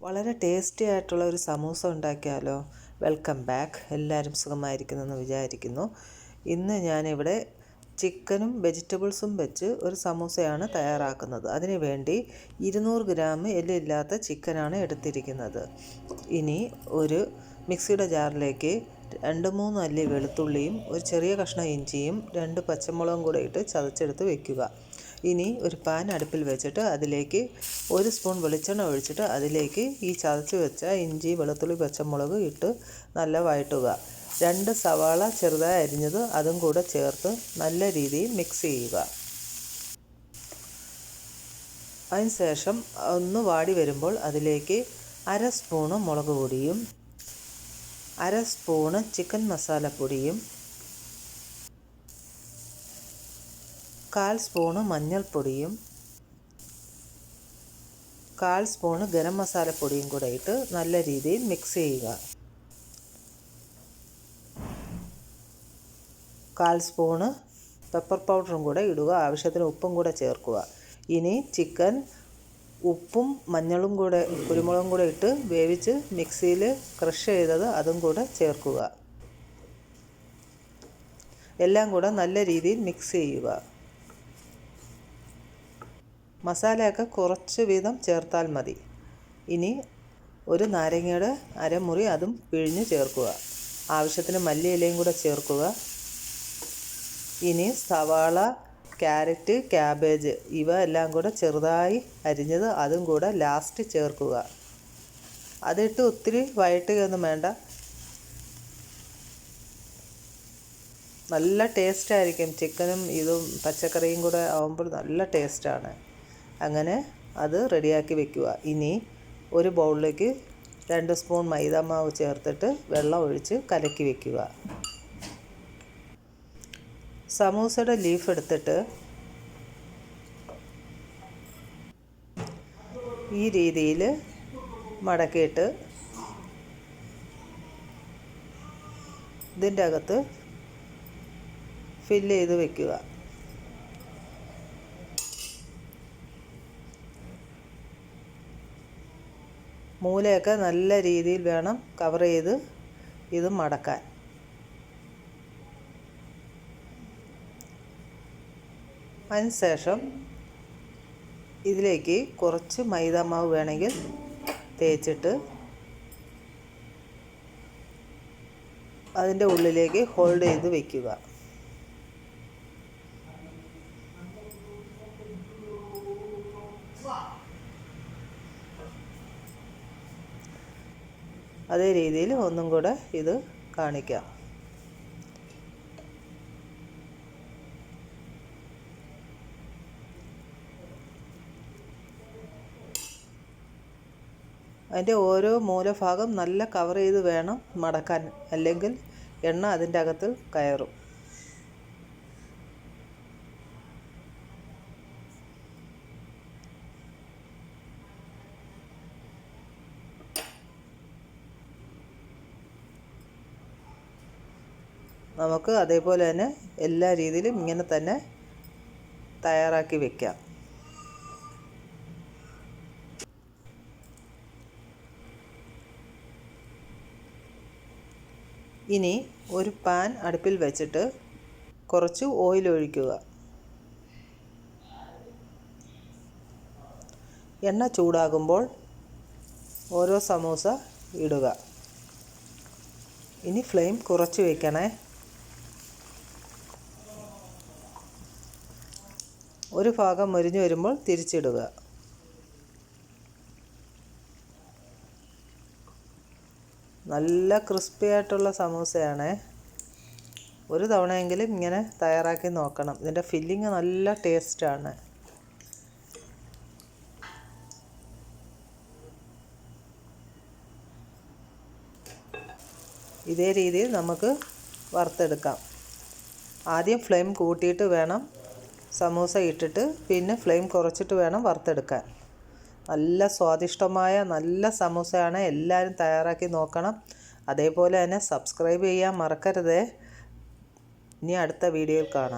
വളരെ ടേസ്റ്റി ആയിട്ടുള്ള ഒരു സമൂസ ഉണ്ടാക്കിയാലോ? വെൽക്കം ബാക്ക് എല്ലാവരും സുഖമായിരിക്കുന്നെന്ന് വിചാരിക്കുന്നു. ഇന്ന് ഞാനിവിടെ ചിക്കനും വെജിറ്റബിൾസും വെച്ച് ഒരു സമൂസയാണ് തയ്യാറാക്കുന്നത്. അതിനു വേണ്ടി ഇരുന്നൂറ് ഗ്രാം എല്ലില്ലാത്ത ചിക്കനാണ് എടുത്തിരിക്കുന്നത്. ഇനി ഒരു മിക്സിയുടെ ജാറിലേക്ക് രണ്ട് മൂന്ന് അല്ലി വെളുത്തുള്ളിയും ഒരു ചെറിയ കഷ്ണം ഇഞ്ചിയും രണ്ട് പച്ചമുളകും കൂടെ ഇട്ട് ചതച്ചെടുത്ത് വെക്കുക. ഇനി ഒരു പാൻ അടുപ്പിൽ വെച്ചിട്ട് അതിലേക്ക് ഒരു സ്പൂൺ വെളിച്ചെണ്ണ ഒഴിച്ചിട്ട് അതിലേക്ക് ഈ ചതച്ച് വെച്ച ഇഞ്ചി വെളുത്തുള്ളി പച്ചമുളക് ഇട്ട് നല്ല വഴറ്റുക. രണ്ട് സവാള ചെറുതായി അരിഞ്ഞത് അതും കൂടെ ചേർത്ത് നല്ല രീതിയിൽ മിക്സ് ചെയ്യുക. അതിനുശേഷം ഒന്ന് വാടി വരുമ്പോൾ അതിലേക്ക് അര സ്പൂണ് മുളക് പൊടിയും അര സ്പൂണ് ചിക്കൻ മസാലപ്പൊടിയും കാൽ സ്പൂണ് മഞ്ഞൾപ്പൊടിയും കാൽ സ്പൂണ് ഗരം മസാലപ്പൊടിയും കൂടെ ഇട്ട് നല്ല രീതിയിൽ മിക്സ് ചെയ്യുക. കാൽ സ്പൂണ് പെപ്പർ പൗഡറും കൂടെ ഇടുക. ആവശ്യത്തിന് ഉപ്പും കൂടെ ചേർക്കുക. ഇനി ചിക്കൻ ഉപ്പും മഞ്ഞളും കൂടെ കുരുമുളകും കൂടെ ഇട്ട് വേവിച്ച് മിക്സിയിൽ ക്രഷ് ചെയ്തത് അതും കൂടെ ചേർക്കുക. എല്ലാം കൂടെ നല്ല രീതിയിൽ മിക്സ് ചെയ്യുക. മസാലയൊക്കെ കുറച്ച് വീതം ചേർത്താൽ മതി. ഇനി ഒരു നാരങ്ങയുടെ അരമുറി അതും പിഴിഞ്ഞ് ചേർക്കുക. ആവശ്യത്തിന് മല്ലിയിലയും കൂടെ ചേർക്കുക. ഇനി സവാള ക്യാരറ്റ് ക്യാബേജ് ഇവ എല്ലാം കൂടെ ചെറുതായി അരിഞ്ഞത് അതും കൂടെ ലാസ്റ്റ് ചേർക്കുക. അതിട്ട് ഒത്തിരി വഴറ്റുകയൊന്നും വേണ്ട. നല്ല ടേസ്റ്റായിരിക്കും ചിക്കനും ഇതും പച്ചക്കറിയും കൂടെ ആകുമ്പോൾ നല്ല ടേസ്റ്റാണ് അങ്ങനെ അത് റെഡിയാക്കി വെക്കുക. ഇനി ഒരു ബൗളിലേക്ക് രണ്ട് സ്പൂൺ മൈദമാവ് ചേർത്തിട്ട് വെള്ളം ഒഴിച്ച് കലക്കി വെക്കുക. സമൂസയുടെ ലീഫ് എടുത്തിട്ട് ഈ രീതിയിൽ മടക്കിയിട്ട് ഇതിന്റെ അകത്ത് ഫില്ല് ചെയ്ത് വെക്കുക. മൂലയൊക്കെ നല്ല രീതിയിൽ വേണം കവർ ചെയ്ത് ഇത് മടക്കാൻ. അതിനുശേഷം ഇതിലേക്ക് കുറച്ച് മൈദാമാവ് വേണമെങ്കിൽ തേച്ചിട്ട് അതിന്റെ ഉള്ളിലേക്ക് ഹോൾഡ് ചെയ്ത് വയ്ക്കുക അതേ രീതിയിൽ ഒന്നും കൂടെ ഇത് കാണിക്കാം. അതിന്റെ ഓരോ മൂലഭാഗം നല്ല കവർ ചെയ്ത് വേണം മടക്കാൻ. അല്ലെങ്കിൽ എണ്ണ അതിന്റെ അകത്ത് കയറും. നമുക്ക് അതേപോലെ തന്നെ എല്ലാ രീതിയിലും ഇങ്ങനെ തന്നെ തയ്യാറാക്കി വെക്കാം. ഇനി ഒരു പാൻ അടുപ്പിൽ വെച്ചിട്ട് കുറച്ച് ഓയിൽ ഒഴിക്കുക. എണ്ണ ചൂടാകുമ്പോൾ ഓരോ സമൂസ ഇടുക. ഇനി ഫ്ലെയിം കുറച്ച് വയ്ക്കണേ ഒരു ഭാഗം മുരിഞ്ഞു വരുമ്പോൾ തിരിച്ചിടുക. നല്ല ക്രിസ്പി ആയിട്ടുള്ള സമൂസയാണ്. ഒരു തവണയെങ്കിലും ഇങ്ങനെ തയ്യാറാക്കി നോക്കണം. ഇതിന്റെ ഫില്ലിങ് നല്ല ടേസ്റ്റാണ് ഇതേ രീതിയിൽ നമുക്ക് വറുത്തെടുക്കാം. ആദ്യം ഫ്ലെയിം കൂട്ടിയിട്ട് വേണം സമൂസ ഇട്ടിട്ട് പിന്നെ ഫ്ലെയിം കുറച്ചിട്ട് വേണം വറുത്തെടുക്കാൻ. നല്ല സ്വാദിഷ്ടമായ നല്ല സമൂസയാണ്. എല്ലാവരും തയ്യാറാക്കി നോക്കണം. അതേപോലെ തന്നെ സബ്സ്ക്രൈബ് ചെയ്യാൻ മറക്കരുതേ. ഇനി അടുത്ത വീഡിയോയിൽ കാണാം.